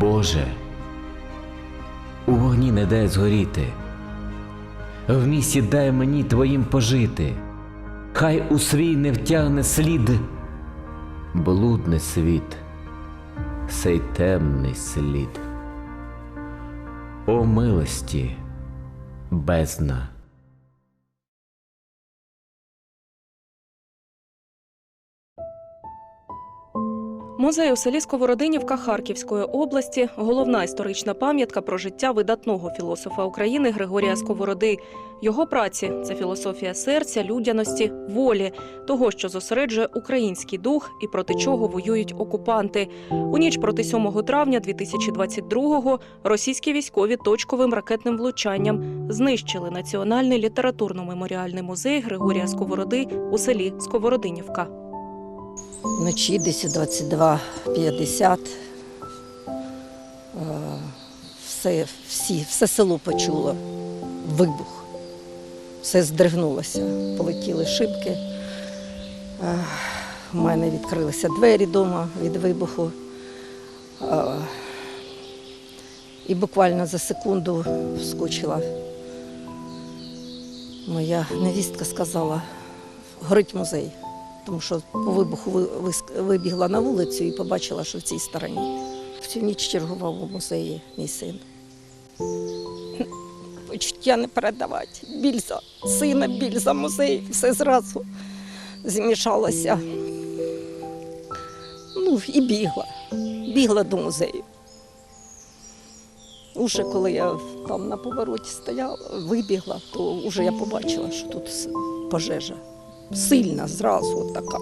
Боже, у вогні не дай згоріти, в місті дай мені твоїм пожити, хай у свій не втягне слід, блудний світ, сей темний слід. О милості, бездна. Музей у селі Сковородинівка Харківської області головна історична пам'ятка про життя видатного філософа України Григорія Сковороди. Його праці це філософія серця, людяності, волі, того, що зосереджує український дух і проти чого воюють окупанти. У ніч проти 7 травня 2022-го російські військові точковим ракетним влучанням знищили Національний літературно-меморіальний музей Григорія Сковороди у селі Сковородинівка. Вночі десь о 22.50 е, все, все село почуло вибух. Все здригнулося, полетіли шибки. Е, У мене відкрилися двері вдома від вибуху. Е, І буквально за секунду вскочила. Моя невістка сказала, горить музей тому що по вибуху вибігла на вулицю і побачила, що в цій стороні. Всю ніч чергував у музеї мій син. Почуття не передавати. Біль за сина, біль за музей, все зразу змішалося. Ну, і бігла. Бігла до музею. Уже коли я там на повороті стояла, вибігла, то вже я побачила, що тут пожежа. Сильна зразу така.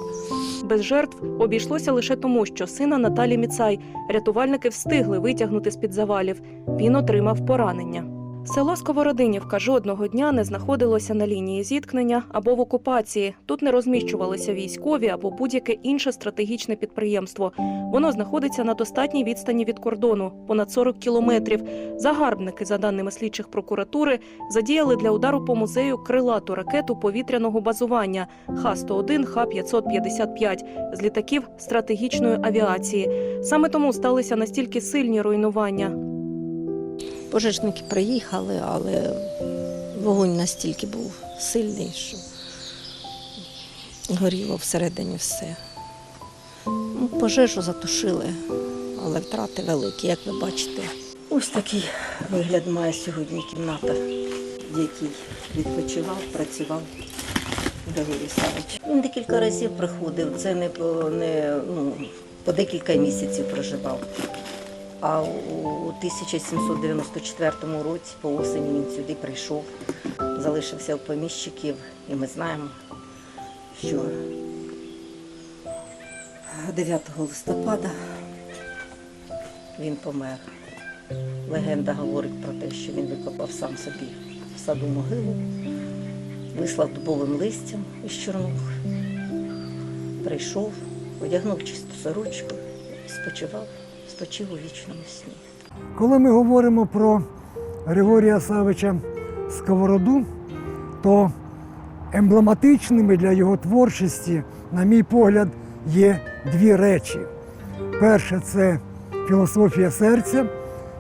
Без жертв обійшлося лише тому, що сина Наталі Міцай рятувальники встигли витягнути з-під завалів. Він отримав поранення. Село Сковородинівка жодного дня не знаходилося на лінії зіткнення або в окупації. Тут не розміщувалися військові або будь-яке інше стратегічне підприємство. Воно знаходиться на достатній відстані від кордону, понад 40 кілометрів. Загарбники, за даними слідчих прокуратури, задіяли для удару по музею крилату ракету повітряного базування Х-101, Х-555 з літаків стратегічної авіації. Саме тому сталися настільки сильні руйнування. Пожежники приїхали, але вогонь настільки був сильний, що горіло всередині все. Ну, пожежу затушили, але втрати великі, як ви бачите. Ось такий вигляд має сьогодні кімната, в якій відпочивав, працював Григорій Савич. Він декілька разів приходив, це не по, не, ну, по декілька місяців проживав. А у 1794 році по осені він сюди прийшов, залишився у поміщиків, і ми знаємо, що 9 листопада він помер. Легенда говорить про те, що він викопав сам собі в саду могилу, вислав дубовим листям із чорнух, прийшов, одягнув чисту сорочку, спочивав, спочив у вічному сні. Коли ми говоримо про Григорія Савича Сковороду, то емблематичними для його творчості, на мій погляд, є дві речі. Перше це філософія серця,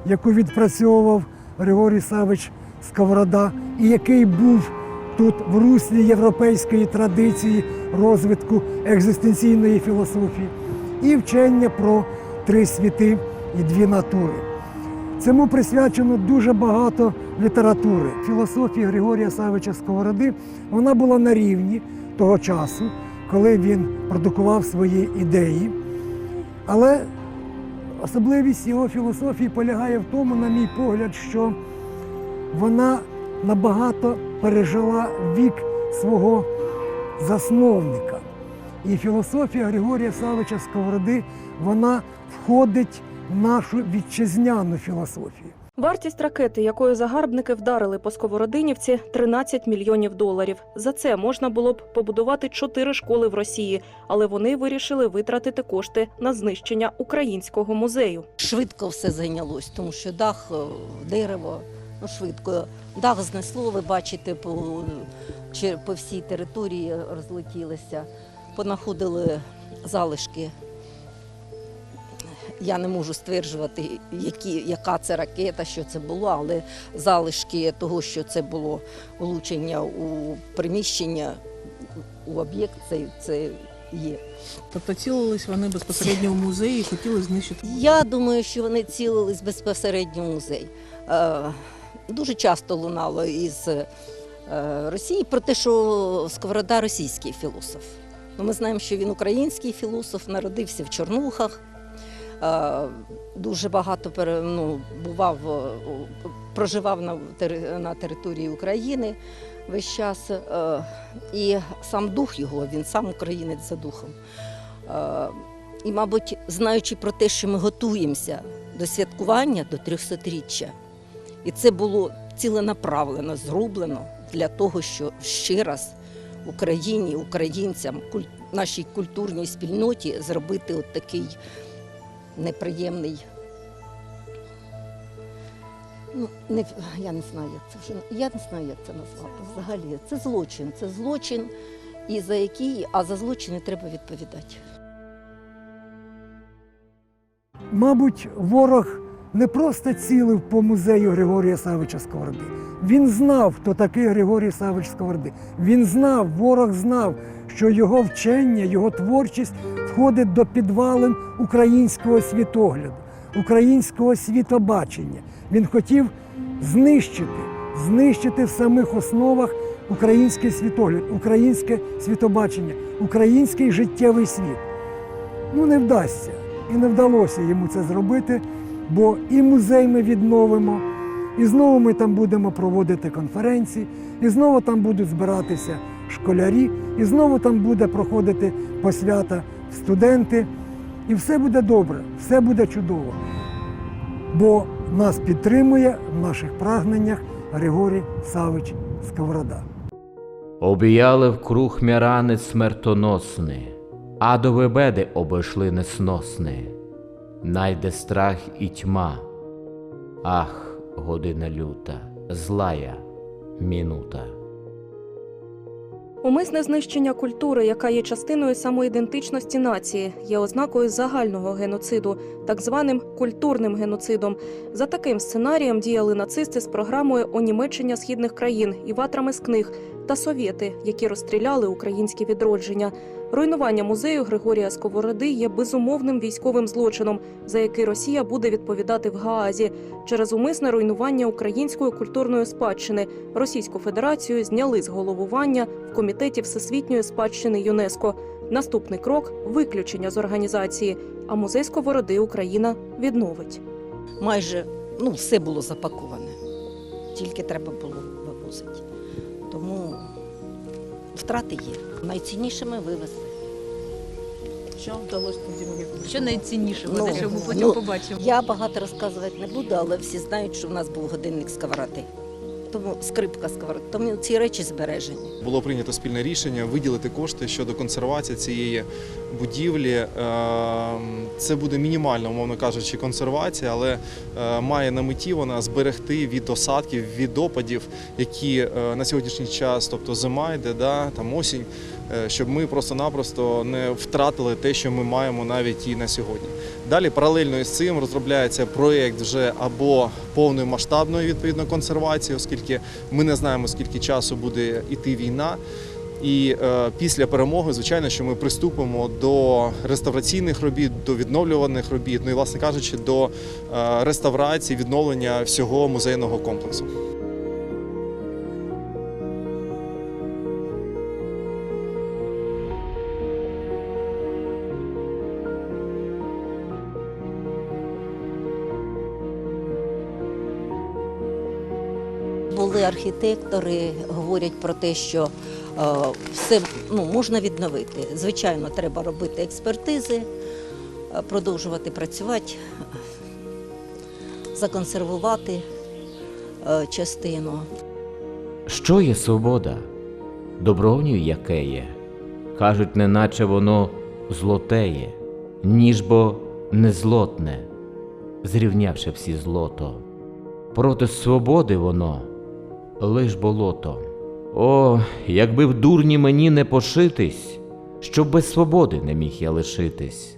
яку відпрацьовував Григорій Савич Сковорода, і який був тут в руслі європейської традиції розвитку екзистенційної філософії, і вчення про три світи і дві натури. Цьому присвячено дуже багато літератури. Філософія Григорія Савича Сковороди вона була на рівні того часу, коли він продукував свої ідеї. Але особливість його філософії полягає в тому, на мій погляд, що вона набагато пережила вік свого засновника. І філософія Григорія Савича Сковороди вона входить в нашу вітчизняну філософію. Вартість ракети, якою загарбники вдарили по Сковородинівці, 13 мільйонів доларів. За це можна було б побудувати чотири школи в Росії, але вони вирішили витратити кошти на знищення українського музею. Швидко все зайнялось, тому що дах, е, дерево, ну швидко. Дах знесло, ви бачите, по, чи- по всій території розлетілися, понаходили залишки Я не можу стверджувати, які, яка це ракета, що це було, але залишки того, що це було влучення у приміщення, у об'єкт, це, це є. Тобто цілились вони безпосередньо в музеї і хотіли знищити. Я думаю, що вони цілились безпосередньо в музей. Е, дуже часто лунало із е, Росії про те, що Сковорода російський філософ. Ну, ми знаємо, що він український філософ, народився в Чорнухах. Е, дуже багато ну, бував, е, проживав на, на території України весь час. Е, і сам дух його, він сам українець за духом. І, мабуть, знаючи про те, що ми готуємося до святкування до 300-річчя, і це було ціленаправлено зроблено для того, щоб ще раз Україні, українцям, куль- нашій культурній спільноті зробити от такий неприємний. Ну, не, я не знаю, як це вже я не знаю, як це назвати. Взагалі, це злочин. Це злочин, і за який, а за злочини треба відповідати. Мабуть, ворог не просто цілив по музею Григорія Савича Сковороди. Він знав, хто такий Григорій Савич Сковороди. Він знав, ворог знав, що його вчення, його творчість входить до підвалин українського світогляду, українського світобачення. Він хотів знищити, знищити в самих основах український світогляд, українське світобачення, український життєвий світ. Ну, не вдасться. І не вдалося йому це зробити, бо і музей ми відновимо, і знову ми там будемо проводити конференції, і знову там будуть збиратися школярі, і знову там буде проходити посвята студенти. І все буде добре, все буде чудово. Бо нас підтримує в наших прагненнях Григорій Савич Сковорода. Обіяли вкруг мірани смертоносні, адові беди обійшли несносні. Найде страх і тьма. Ах, година люта, злая мінута. Умисне знищення культури, яка є частиною самоідентичності нації, є ознакою загального геноциду, так званим культурним геноцидом. За таким сценарієм діяли нацисти з програмою онімечення східних країн і ватрами з книг та совєти, які розстріляли українське відродження. Руйнування музею Григорія Сковороди є безумовним військовим злочином, за який Росія буде відповідати в Гаазі. Через умисне руйнування української культурної спадщини Російську Федерацію зняли з головування в комітеті всесвітньої спадщини ЮНЕСКО. Наступний крок виключення з організації. А музей Сковороди Україна відновить. майже ну, все було запаковане. Тільки треба було вивозити. Тому втрати є. Найціннішими вивезли. Що вдалося тоді мені? Що найцінніше, Ну, те, що ми потім ну, побачимо. Я багато розказувати не буду, але всі знають, що в нас був годинник сковороди. Тому скрипка сковороди. Тому ці речі збережені. Було прийнято спільне рішення виділити кошти щодо консервації цієї будівлі. Ем, Це буде мінімальна, умовно кажучи, консервація, але е, має на меті вона зберегти від осадків, від опадів, які е, на сьогоднішній час, тобто зима йде, да, там осінь, е, щоб ми просто-напросто не втратили те, що ми маємо навіть і на сьогодні. Далі паралельно із цим розробляється проєкт вже або повної масштабної відповідно консервації, оскільки ми не знаємо, скільки часу буде йти війна. І е, після перемоги, звичайно, що ми приступимо до реставраційних робіт, до відновлюваних робіт, ну і, власне кажучи, до е, реставрації, відновлення всього музейного комплексу. Були архітектори, говорять про те, що все ну, можна відновити. Звичайно, треба робити експертизи, е, продовжувати працювати, законсервувати е, частину. Що є свобода? Добровню яке є? Кажуть, неначе воно злотеє, ніж бо не злотне, зрівнявши всі злото. Проти свободи воно лиш болото. О, якби в дурні мені не пошитись, щоб без свободи не міг я лишитись.